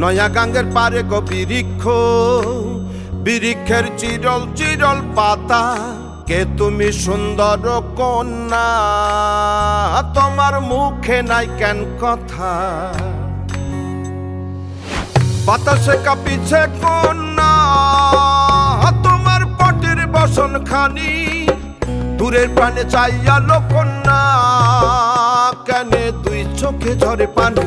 নয়া গাঙ্গের পারে গো বিরিক্ষ বিরিক্ষের চিরল চিরল পাতা, কে তুমি সুন্দর কন্যা? তোমার মুখে নাই কেন কথা? বাতাসে কাঁপিছে কন্যা, তোমার পটের বসন খানি দূরের প্রাণে চাইয়া কন্যা, কেনে দুই চোখে ঝরে পানি?